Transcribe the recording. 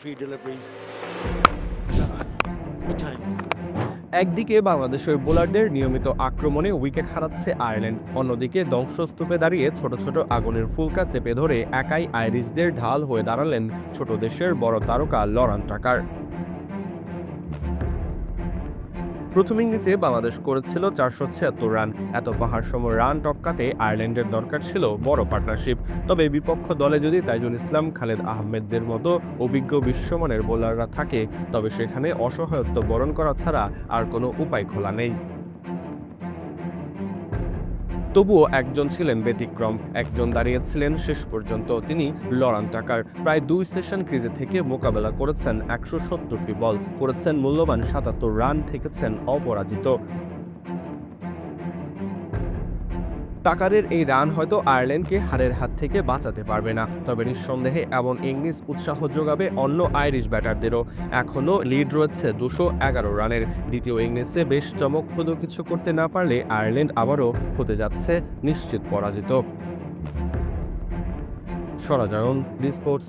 free deliveries. একদিকে বাংলাদেশের বোলারদের নিয়মিত আক্রমণে উইকেট হারাচ্ছে আয়ারল্যান্ড, অন্যদিকে ধ্বংসস্তূপে দাঁড়িয়ে ছোট ছোট আগুনের ফুলকা চেপে ধরে একাই আইরিশদের ঢাল হয়ে দাঁড়ালেন ছোট দেশের বড় তারকা লরান টাকার প্রথম ইনিংসে বাংলাদেশ করেছিল চারশো ছিয়াত্তর রান। এত পাহাড় সম রান টক্কাতে আয়ারল্যান্ডের দরকার ছিল বড় পার্টনারশিপ তবে বিপক্ষ দলে যদি তাইজুল ইসলাম, খালেদ আহমেদদের মতো অভিজ্ঞ বিশ্বমানের বোলাররা থাকে, তবে সেখানে অসহায়ত্ব বরণ করা ছাড়া আর কোনো উপায় খোলা নেই। তবুও একজন ছিলেন ব্যতিক্রম, একজন দাঁড়িয়েছিলেন শেষ পর্যন্ত। তিনি লরান টাকার। প্রায় দুই সেশন ক্রিজে থেকে মোকাবেলা করেছেন একশো সত্তরটি বল, করেছেন মূল্যবান সাতাত্তর রান, থেকেছেন অপরাজিত। টাকারের এই রান হয়তো আয়ারল্যান্ডকে হারের হাত থেকে বাঁচাতে পারবে না। তবে নিঃসন্দেহে এমন ইংলিশ উৎসাহ যোগাবে অন্য আইরিশ ব্যাটারদেরও। এখনও লিড রয়েছে দুশো এগারো রানের। দ্বিতীয় ইংলিশে বেশ চমকপ্রদ কিছু করতে না পারলে আয়ারল্যান্ড আবারও হতে যাচ্ছে নিশ্চিত পরাজিত। সরাজায়ন দি স্পোর্টস।